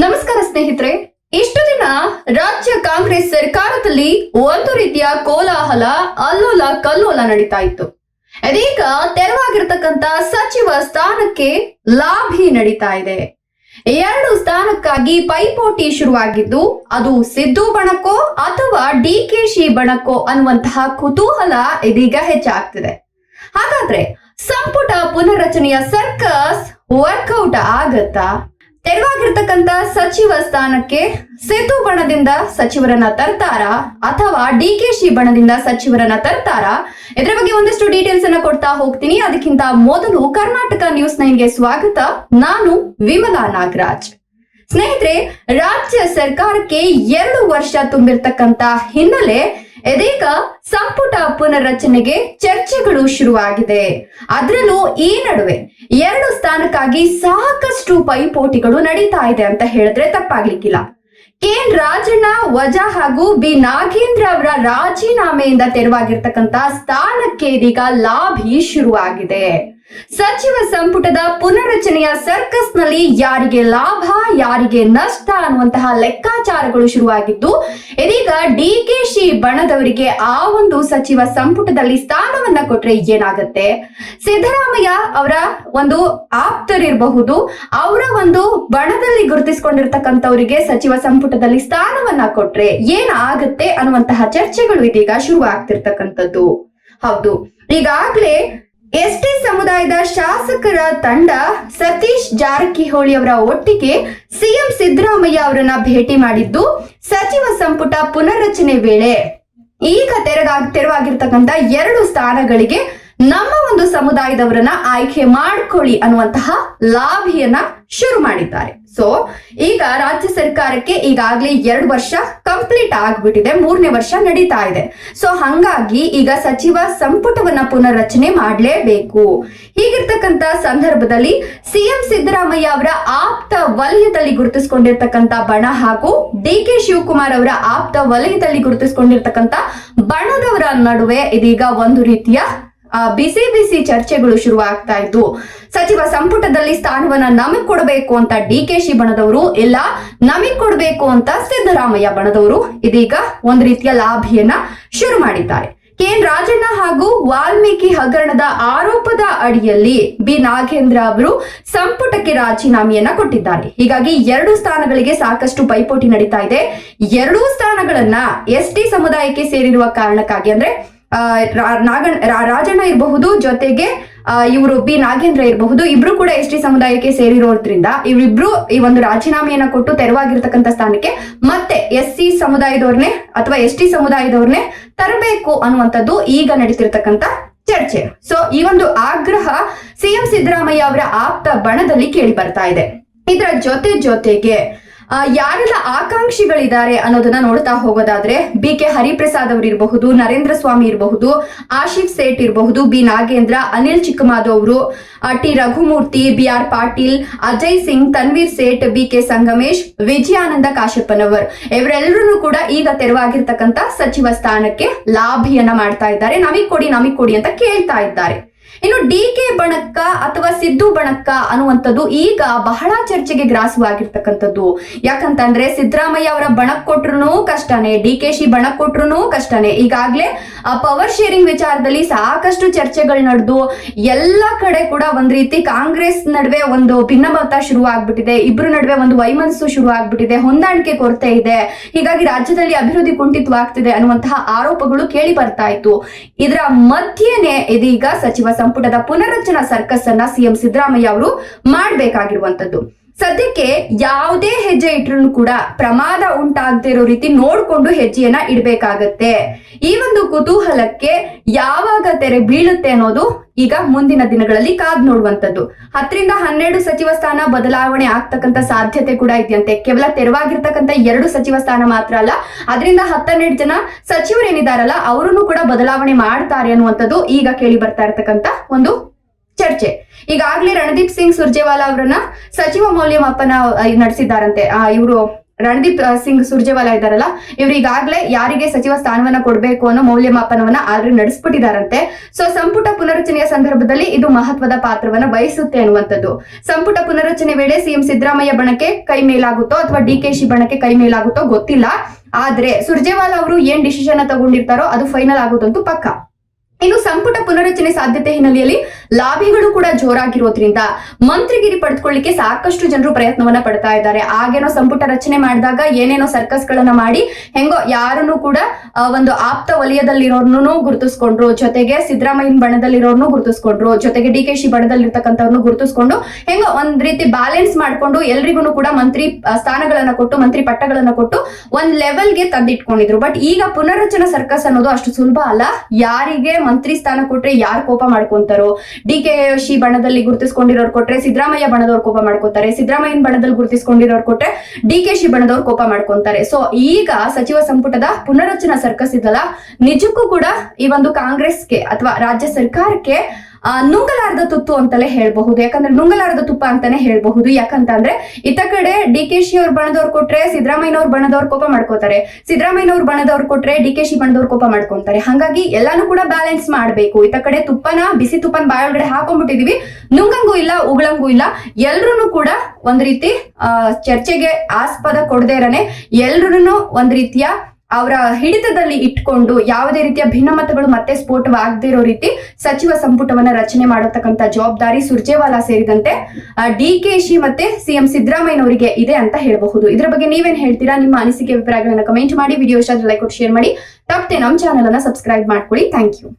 ನಮಸ್ಕಾರ ಸ್ನೇಹಿತರೆ, ಇಷ್ಟು ದಿನ ರಾಜ್ಯ ಕಾಂಗ್ರೆಸ್ ಸರ್ಕಾರದಲ್ಲಿ ಒಂದು ರೀತಿಯ ಕೋಲಾಹಲ, ಅಲ್ಲೋಲ ಕಲ್ಲೋಲ ನಡೀತಾ ಇತ್ತು. ಇದೀಗ ತೆರವಾಗಿರ್ತಕ್ಕಂತ ಸಚಿವ ಸ್ಥಾನಕ್ಕೆ ಲಾಭಿ ನಡೀತಾ ಇದೆ. ಎರಡು ಸ್ಥಾನಕ್ಕಾಗಿ ಪೈಪೋಟಿ ಶುರುವಾಗಿದ್ದು, ಅದು ಸಿದ್ದು ಬಣಕೋ ಅಥವಾ ಡಿ ಕೆ ಶಿ ಬಣಕ್ಕೋ ಅನ್ನುವಂತಹ ಕುತೂಹಲ ಇದೀಗ ಹೆಚ್ಚಾಗ್ತಿದೆ. ಹಾಗಾದ್ರೆ ಸಂಪುಟ ಪುನರ್ರಚನೆಯ ಸರ್ಕಸ್ ವರ್ಕೌಟ್ ಆಗತ್ತಾ? ತೆರವಾಗಿರ್ತಕ್ಕಂತ ಸಚಿವ ಸ್ಥಾನಕ್ಕೆ ಸೇತು ಬಣದಿಂದ ಸಚಿವರನ್ನ ತರ್ತಾರ ಅಥವಾ ಡಿ ಕೆ ಶಿ ಬಣದಿಂದ ಸಚಿವರನ್ನ ತರ್ತಾರ? ಇದರ ಬಗ್ಗೆ ಒಂದಷ್ಟು ಡೀಟೇಲ್ಸ್ ಅನ್ನ ಕೊಡ್ತಾ ಹೋಗ್ತೀನಿ. ಅದಕ್ಕಿಂತ ಮೊದಲು ಕರ್ನಾಟಕ ನ್ಯೂಸ್ ನೈನ್ಗೆ ಸ್ವಾಗತ. ನಾನು ವಿಮಲಾ ನಾಗರಾಜ್. ಸ್ನೇಹಿತರೆ, ರಾಜ್ಯ ಸರ್ಕಾರಕ್ಕೆ ಎರಡು ವರ್ಷ ತುಂಬಿರ್ತಕ್ಕಂತ ಹಿನ್ನೆಲೆ ಇದೀಗ ಸಂಪುಟ ಪುನರ್ರಚನೆಗೆ ಚರ್ಚೆಗಳು ಶುರುವಾಗಿದೆ. ಅದರಲ್ಲೂ ಈ ನಡುವೆ ಎರಡು ಸ್ಥಾನಕ್ಕಾಗಿ ಸಾಕಷ್ಟು ಪೈಪೋಟಿಗಳು ನಡೀತಾ ಇದೆ ಅಂತ ಹೇಳಿದ್ರೆ ತಪ್ಪಾಗ್ಲಿಕ್ಕಿಲ್ಲ. ಕೆ ಎನ್ ರಾಜಣ್ಣ, ವಜಾ ಹಾಗೂ ಬಿ ನಾಗೇಂದ್ರ ಅವರ ರಾಜೀನಾಮೆಯಿಂದ ತೆರವಾಗಿರ್ತಕ್ಕಂತ ಸ್ಥಾನಕ್ಕೆ ಇದೀಗ ಲಾಭಿ ಶುರುವಾಗಿದೆ. ಸಚಿವ ಸಂಪುಟದ ಪುನರ್ರಚನೆಯ ಸರ್ಕಸ್ನಲ್ಲಿ ಯಾರಿಗೆ ಲಾಭ, ಯಾರಿಗೆ ನಷ್ಟ ಅನ್ನುವಂತಹ ಲೆಕ್ಕಾಚಾರಗಳು ಶುರುವಾಗಿದ್ದು ಇದೀಗ ಡಿ ಕೆ ಶಿ ಬಣದವರಿಗೆ ಆ ಒಂದು ಸಚಿವ ಸಂಪುಟದಲ್ಲಿ ಸ್ಥಾನವನ್ನ ಕೊಟ್ರೆ ಏನಾಗುತ್ತೆ? ಸಿದ್ದರಾಮಯ್ಯ ಅವರ ಒಂದು ಆಪ್ತರಿರಬಹುದು, ಅವರ ಒಂದು ಬಣದಲ್ಲಿ ಗುರುತಿಸಿಕೊಂಡಿರ್ತಕ್ಕಂಥವರಿಗೆ ಸಚಿವ ಸಂಪುಟದಲ್ಲಿ ಸ್ಥಾನವನ್ನ ಕೊಟ್ರೆ ಏನಾಗುತ್ತೆ ಅನ್ನುವಂತಹ ಚರ್ಚೆಗಳು ಇದೀಗ ಶುರು ಆಗ್ತಿರ್ತಕ್ಕಂಥದ್ದು ಹೌದು. ಈಗಾಗ್ಲೇ ಎಸ್ ಟಿ ಸಮುದಾಯದ ಶಾಸಕರ ತಂಡ ಸತೀಶ್ ಜಾರಕಿಹೊಳಿ ಅವರ ಒಟ್ಟಿಗೆ ಸಿಎಂ ಸಿದ್ದರಾಮಯ್ಯ ಅವರನ್ನ ಭೇಟಿ ಮಾಡಿದ್ದು ಸಚಿವ ಸಂಪುಟ ಪುನರ್ರಚನೆ ವೇಳೆ. ಈಗ ತೆರಗ, ತೆರವಾಗಿರ್ತಕ್ಕಂಥ ಎರಡು ಸ್ಥಾನಗಳಿಗೆ ನಮ್ಮ ಒಂದು ಸಮುದಾಯದವರನ್ನ ಆಯ್ಕೆ ಮಾಡ್ಕೊಳ್ಳಿ ಅನ್ನುವಂತಹ ಲಾಭಿಯನ್ನ ಶುರು ಮಾಡಿದ್ದಾರೆ. ಸೊ ಈಗ ರಾಜ್ಯ ಸರ್ಕಾರಕ್ಕೆ ಈಗಾಗಲೇ ಎರಡು ವರ್ಷ ಕಂಪ್ಲೀಟ್ ಆಗ್ಬಿಟ್ಟಿದೆ, ಮೂರನೇ ವರ್ಷ ನಡೀತಾ ಇದೆ. ಸೊ ಹಂಗಾಗಿ ಈಗ ಸಚಿವ ಸಂಪುಟವನ್ನ ಪುನರ್ರಚನೆ ಮಾಡಲೇಬೇಕು. ಹೀಗಿರ್ತಕ್ಕಂತ ಸಂದರ್ಭದಲ್ಲಿ ಸಿಎಂ ಸಿದ್ದರಾಮಯ್ಯ ಅವರ ಆಪ್ತ ವಲಯದಲ್ಲಿ ಗುರುತಿಸಿಕೊಂಡಿರ್ತಕ್ಕಂತ ಬಣ ಹಾಗೂ ಡಿ ಕೆ ಶಿವಕುಮಾರ್ ಅವರ ಆಪ್ತ ವಲಯದಲ್ಲಿ ಗುರುತಿಸಿಕೊಂಡಿರ್ತಕ್ಕಂತ ಬಣದವರ ನಡುವೆ ಇದೀಗ ಒಂದು ರೀತಿಯ ಬಿಸಿ ಬಿಸಿ ಚರ್ಚೆಗಳು ಶುರುವಾಗ್ತಾ ಇದ್ದು ಸಚಿವ ಸಂಪುಟದಲ್ಲಿ ಸ್ಥಾನವನ್ನ ನಮಗ್ ಕೊಡಬೇಕು ಅಂತ ಡಿ ಕೆ ಶಿ ಬಣದವರು ಇಲ್ಲ, ನಮಗ್ ಕೊಡಬೇಕು ಅಂತ ಸಿದ್ದರಾಮಯ್ಯ ಬಣದವರು ಇದೀಗ ಒಂದು ರೀತಿಯ ಲಾಭಿಯನ್ನ ಶುರು ಮಾಡಿದ್ದಾರೆ. ಕೆ ಎನ್ ರಾಜಣ್ಣ ಹಾಗೂ ವಾಲ್ಮೀಕಿ ಹಗರಣದ ಆರೋಪದ ಅಡಿಯಲ್ಲಿ ಬಿ ನಾಗೇಂದ್ರ ಅವರು ಸಂಪುಟಕ್ಕೆ ರಾಜೀನಾಮೆಯನ್ನ ಕೊಟ್ಟಿದ್ದಾರೆ. ಹೀಗಾಗಿ ಎರಡು ಸ್ಥಾನಗಳಿಗೆ ಸಾಕಷ್ಟು ಪೈಪೋಟಿ ನಡೀತಾ ಇದೆ. ಎರಡೂ ಸ್ಥಾನಗಳನ್ನ ಎಸ್ ಟಿ ಸಮುದಾಯಕ್ಕೆ ಸೇರಿರುವ ಕಾರಣಕ್ಕಾಗಿ ಅಂದ್ರೆ ನಾಗಣ್ಣ ರಾಜಣ್ಣ ಇರಬಹುದು, ಜೊತೆಗೆ ಇವರು ಬಿ ನಾಗೇಂದ್ರ ಇರಬಹುದು, ಇಬ್ರು ಕೂಡ ಎಸ್ ಟಿ ಸಮುದಾಯಕ್ಕೆ ಸೇರಿರೋದ್ರಿಂದ ಇವರಿಬ್ರು ಈ ಒಂದು ರಾಜೀನಾಮೆಯನ್ನ ಕೊಟ್ಟು ತೆರವಾಗಿರ್ತಕ್ಕಂಥ ಸ್ಥಾನಕ್ಕೆ ಮತ್ತೆ ಎಸ್ ಸಿ ಸಮುದಾಯದವ್ರನ್ನೇ ಅಥವಾ ಎಸ್ ಟಿ ಸಮುದಾಯದವ್ರನ್ನೇ ತರಬೇಕು ಅನ್ನುವಂಥದ್ದು ಈಗ ನಡೀತಿರ್ತಕ್ಕಂಥ ಚರ್ಚೆ. ಸೊ ಈ ಒಂದು ಆಗ್ರಹ ಸಿಎಂ ಸಿದ್ದರಾಮಯ್ಯ ಅವರ ಆಪ್ತ ಬಣದಲ್ಲಿ ಕೇಳಿ ಬರ್ತಾ ಇದೆ. ಇದರ ಜೊತೆ ಜೊತೆಗೆ ಯಾರೆಲ್ಲ ಆಕಾಂಕ್ಷಿಗಳಿದ್ದಾರೆ ಅನ್ನೋದನ್ನ ನೋಡ್ತಾ ಹೋಗೋದಾದ್ರೆ ಬಿ ಕೆ ಹರಿಪ್ರಸಾದ್ ಅವರು ಇರಬಹುದು ನರೇಂದ್ರ ಸ್ವಾಮಿ ಇರಬಹುದು, ಆಶಿಫ್ ಸೇಟ್ ಇರಬಹುದು, ಬಿ ನಾಗೇಂದ್ರ, ಅನಿಲ್ ಚಿಕ್ಕಮಾದು ಅವರು T Raghumurthy, B R Patil, Ajay Singh, Tanveer Sait, B K Sangamesh, Vijayananda Kashappanavar. ಇವರೆಲ್ಲರೂ ಕೂಡ ಈಗ ತೆರವಾಗಿರ್ತಕ್ಕಂತ ಸಚಿವ ಸ್ಥಾನಕ್ಕೆ ಲಾಭಿಯನ್ನ ಮಾಡ್ತಾ ಇದ್ದಾರೆ. ನಮಗ್ ಕೊಡಿ ನಮಗ್ ಕೊಡಿ ಅಂತ ಕೇಳ್ತಾ ಇದ್ದಾರೆ. ಇನ್ನು ಡಿ ಕೆ ಬಣಕ್ಕ ಅಥವಾ ಸಿದ್ದು ಬಣಕ್ಕ ಅನ್ನುವಂಥದ್ದು ಈಗ ಬಹಳ ಚರ್ಚೆಗೆ ಗ್ರಾಸವಾಗಿರ್ತಕ್ಕಂಥದ್ದು. ಯಾಕಂತಂದ್ರೆ ಸಿದ್ದರಾಮಯ್ಯ ಅವರ ಬಣಕ್ ಕೊಟ್ರು ಕಷ್ಟನೇ, ಡಿ ಕೆ ಶಿ ಬಣಕ್ ಕೊಟ್ರು ಕಷ್ಟನೇ. ಈಗಾಗ್ಲೇ ಪವರ್ ಶೇರಿಂಗ್ ವಿಚಾರದಲ್ಲಿ ಸಾಕಷ್ಟು ಚರ್ಚೆಗಳು ನಡೆದು, ಎಲ್ಲ ಕಡೆ ಕೂಡ ಒಂದ್ ರೀತಿ ಕಾಂಗ್ರೆಸ್ ನಡುವೆ ಒಂದು ಭಿನ್ನಮತ ಶುರು ಆಗ್ಬಿಟ್ಟಿದೆ ಇಬ್ರು ನಡುವೆ ಒಂದು ವೈಮನಸ್ಸು ಶುರು ಆಗ್ಬಿಟ್ಟಿದೆ ಹೊಂದಾಣಿಕೆ ಕೊರತೆ ಇದೆ. ಹೀಗಾಗಿ ರಾಜ್ಯದಲ್ಲಿ ಅಭಿವೃದ್ಧಿ ಕುಂಠಿತವಾಗ್ತಿದೆ ಅನ್ನುವಂತಹ ಆರೋಪಗಳು ಕೇಳಿ ಬರ್ತಾ ಇತ್ತು. ಇದರ ಮಧ್ಯೆನೆ ಇದೀಗ ಸಚಿವ ಸಂಪುಟದ ಪುನರ್ರಚನಾ ಸರ್ಕಸ್ ಅನ್ನ ಸಿಎಂ ಸಿದ್ದರಾಮಯ್ಯ ಅವರು ಮಾಡ್ಬೇಕಾಗಿರುವಂತದ್ದು. ಸದ್ಯಕ್ಕೆ ಯಾವುದೇ ಹೆಜ್ಜೆ ಇಟ್ರು ಕೂಡ ಪ್ರಮಾದ ಉಂಟಾಗ್ತಿರೋ ರೀತಿ ನೋಡ್ಕೊಂಡು ಹೆಜ್ಜೆಯನ್ನ ಇಡ್ಬೇಕಾಗತ್ತೆ. ಈ ಒಂದು ಕುತೂಹಲಕ್ಕೆ ಯಾವಾಗ ತೆರೆ ಬೀಳುತ್ತೆ ಅನ್ನೋದು ಈಗ ಮುಂದಿನ ದಿನಗಳಲ್ಲಿ ಕಾದ್ ನೋಡುವಂತದ್ದು ಹತ್ತರಿಂದ ಹನ್ನೆರಡು ಸಚಿವ ಸ್ಥಾನ ಬದಲಾವಣೆ ಆಗ್ತಕ್ಕಂಥ ಸಾಧ್ಯತೆ ಕೂಡ ಇದೆಯಂತೆ. ಕೇವಲ ತೆರವಾಗಿರ್ತಕ್ಕಂತ ಎರಡು ಸಚಿವ ಸ್ಥಾನ ಮಾತ್ರ ಅಲ್ಲ, ಅದರಿಂದ ಹತ್ತನ್ನೆರಡು ಜನ ಸಚಿವರೇನಿದಾರಲ್ಲ ಅವರನ್ನು ಕೂಡ ಬದಲಾವಣೆ ಮಾಡ್ತಾರೆ ಅನ್ನುವಂಥದ್ದು ಈಗ ಕೇಳಿ ಬರ್ತಾ ಇರತಕ್ಕಂತ ಒಂದು ಚರ್ಚೆ. ಈಗಾಗಲೇ ರಣದೀಪ್ ಸಿಂಗ್ ಸುರ್ಜೇವಾಲಾ ಅವರನ್ನ ಸಚಿವ ಮೌಲ್ಯಮಾಪನ ಆ, ನಡೆಸಿದ್ದಾರಂತೆ. ಇವರು ರಣದೀಪ್ ಸಿಂಗ್ ಸುರ್ಜೇವಾಲಾ ಇದಾರಲ್ಲ ಇವ್ರು ಈಗಾಗಲೇ ಯಾರಿಗೆ ಸಚಿವ ಸ್ಥಾನವನ್ನ ಕೊಡಬೇಕು ಅನ್ನೋ ಮೌಲ್ಯಮಾಪನವನ್ನ ಆಲ್ರೆಡಿ ನಡೆಸ್ಬಿಟ್ಟಿದಾರಂತೆ. ಸೊ ಸಂಪುಟ ಪುನರಚನೆಯ ಸಂದರ್ಭದಲ್ಲಿ ಇದು ಮಹತ್ವದ ಪಾತ್ರವನ್ನ ವಹಿಸುತ್ತೆ ಅನ್ನುವಂಥದ್ದು. ಸಂಪುಟ ಪುನರಚನೆ ವೇಳೆ ಸಿಎಂ ಸಿದ್ದರಾಮಯ್ಯ ಬಣಕ್ಕೆ ಕೈ ಮೇಲಾಗುತ್ತೋ ಅಥವಾ ಡಿ ಕೆ ಶಿ ಬಣಕ್ಕೆ ಕೈ ಮೇಲಾಗುತ್ತೋ ಗೊತ್ತಿಲ್ಲ. ಆದ್ರೆ ಸುರ್ಜೇವಾಲಾ ಅವರು ಏನ್ ಡಿಸಿಷನ್ ತಗೊಂಡಿರ್ತಾರೋ ಅದು ಫೈನಲ್ ಆಗೋದಂತೂ ಪಕ್ಕ. ಇನ್ನು ಸಂಪುಟ ಪುನರಚನೆ ಸಾಧ್ಯತೆ ಹಿನ್ನೆಲೆಯಲ್ಲಿ ಲಾಬಿಗಳು ಕೂಡ ಜೋರಾಗಿರೋದ್ರಿಂದ ಮಂತ್ರಿಗಿರಿ ಪಡೆದುಕೊಳ್ಳಿಕ್ಕೆ ಸಾಕಷ್ಟು ಜನರು ಪ್ರಯತ್ನವನ್ನ ಪಡ್ತಾ ಇದ್ದಾರೆ. ಆಗೇನೋ ಸಂಪುಟ ರಚನೆ ಮಾಡಿದಾಗ ಏನೇನೋ ಸರ್ಕಸ್ ಗಳನ್ನ ಮಾಡಿ ಹೆಂಗೋ ಯಾರನ್ನು ಕೂಡ ಒಂದು ಆಪ್ತ ವಲಯದಲ್ಲಿರೋರ್ನು ಗುರುತಿಸ್ಕೊಂಡ್ರು. ಜೊತೆಗೆ ಸಿದ್ದರಾಮಯ್ಯನ ಬಣದಲ್ಲಿರೋರ್ನು ಗುರುತಿಸ್ಕೊಂಡ್ರು. ಜೊತೆಗೆ ಡಿ ಕೆ ಶಿ ಬಣದಲ್ಲಿರ್ತಕ್ಕಂಥವ್ರನ್ನು ಗುರುತಿಸ್ಕೊಂಡು ಹೆಂಗೋ ಒಂದ್ ರೀತಿ ಬ್ಯಾಲೆನ್ಸ್ ಮಾಡ್ಕೊಂಡು ಎಲ್ರಿಗೂ ಕೂಡ ಮಂತ್ರಿ ಸ್ಥಾನಗಳನ್ನ ಕೊಟ್ಟು, ಮಂತ್ರಿ ಪಟ್ಟಗಳನ್ನ ಕೊಟ್ಟು ಒಂದ್ ಲೆವೆಲ್ಗೆ ತಂದಿಟ್ಕೊಂಡಿದ್ರು. ಬಟ್ ಈಗ ಪುನರ್ರಚನಾ ಸರ್ಕಸ್ ಅನ್ನೋದು ಅಷ್ಟು ಸುಲಭ ಅಲ್ಲ. ಯಾರಿಗೆ ಮಂತ್ರಿ ಸ್ಥಾನ ಕೊಟ್ರೆ ಯಾರು ಕೋಪ ಮಾಡ್ಕೊಂತಾರೋ? ಡಿ ಕೆ ಶಿ ಬಣದಲ್ಲಿ ಗುರುತಿಸ್ಕೊಂಡಿರೋರು ಕೊಟ್ರೆ ಸಿದ್ದರಾಮಯ್ಯ ಬಣದವ್ರು ಕೋಪ ಮಾಡ್ಕೋತಾರೆ. ಸಿದ್ದರಾಮಯ್ಯನ ಬಣದಲ್ಲಿ ಗುರುತಿಸ್ಕೊಂಡಿರೋರು ಕೊಟ್ರೆ ಡಿ ಕೆ ಶಿ ಬಣದವ್ರು ಕೋಪ ಮಾಡ್ಕೊಂತಾರೆ. ಸೊ, ಈಗ ಸಚಿವ ಸಂಪುಟದ ಪುನರಚನಾ ಸರ್ಕಸ್ ಇದಲ್ಲ ನಿಜಕ್ಕೂ ಕೂಡ ಈ ಒಂದು ಕಾಂಗ್ರೆಸ್ಗೆ ಅಥವಾ ರಾಜ್ಯ ಸರ್ಕಾರಕ್ಕೆ ನುಂಗಲಾರದ ತುತ್ತು ಅಂತಲೇ ಹೇಳ್ಬಹುದು. ಯಾಕಂದ್ರೆ ನುಂಗಲಾರದ ತುಪ್ಪ ಅಂತಾನೆ ಹೇಳ್ಬಹುದು. ಯಾಕಂತಂದ್ರೆ ಇತ ಕಡೆ ಡಿ ಕೆ ಶಿ ಅವ್ರ ಬಣದವ್ರು ಕೊಟ್ರೆ ಸಿದ್ದರಾಮಯ್ಯನವ್ರ ಬಣದವ್ರು ಕೋಪ ಮಾಡ್ಕೋತಾರೆ. ಸಿದ್ದರಾಮಯ್ಯನವ್ರ ಬಣದವ್ರು ಕೊಟ್ರೆ ಡಿ ಕೆ ಶಿ ಬಣದವ್ರು ಕೋಪ ಮಾಡ್ಕೊಂತಾರೆ. ಹಾಗಾಗಿ ಎಲ್ಲಾನು ಕೂಡ ಬ್ಯಾಲೆನ್ಸ್ ಮಾಡ್ಬೇಕು. ಇತ ಕಡೆ ತುಪ್ಪನ, ಬಿಸಿ ತುಪ್ಪನ ಬಾಯೊಳಗಡೆ ಹಾಕೊಂಡ್ಬಿಟ್ಟಿದೀವಿ. ನುಂಗಂಗೂ ಇಲ್ಲ, ಉಗಳಂಗೂ ಇಲ್ಲ. ಎಲ್ರು ಕೂಡ ಒಂದ್ ರೀತಿ ಚರ್ಚೆಗೆ ಆಸ್ಪದ ಕೊಡದೇ ಇರನೆ. ಎಲ್ರು ಒಂದ್ ರೀತಿಯ ಅವರ ಹಿಡಿತದಲ್ಲಿ ಇಟ್ಕೊಂಡು ಯಾವುದೇ ರೀತಿಯ ಭಿನ್ನಮತಗಳು ಮತ್ತೆ ಸ್ಫೋಟವಾಗದೇ ಇರೋ ರೀತಿ ಸಚಿವ ಸಂಪುಟವನ್ನ ರಚನೆ ಮಾಡತಕ್ಕಂತ ಜವಾಬ್ದಾರಿ ಸುರ್ಜೇವಾಲಾ ಸೇರಿದಂತೆ ಡಿ ಕೆ ಶಿ ಮತ್ತೆ ಸಿಎಂ ಸಿದ್ದರಾಮಯ್ಯನವರಿಗೆ ಇದೆ ಅಂತ ಹೇಳಬಹುದು. ಇದರ ಬಗ್ಗೆ ನೀವೇನ್ ಹೇಳ್ತೀರಾ? ನಿಮ್ಮ ಅನಿಸಿಕೆ ಅಭಿಪ್ರಾಯಗಳನ್ನ ಕಮೆಂಟ್ ಮಾಡಿ ವಿಡಿಯೋ ಇಷ್ಟ ಲೈಕ್ ಕೊಟ್ಟು ಶೇರ್ ಮಾಡಿ. ತಪ್ಪದೆ ನಮ್ಮ ಚಾನಲ್ ಅನ್ನ ಸಬ್ಸ್ಕ್ರೈಬ್ ಮಾಡ್ಕೊಳ್ಳಿ. Thank you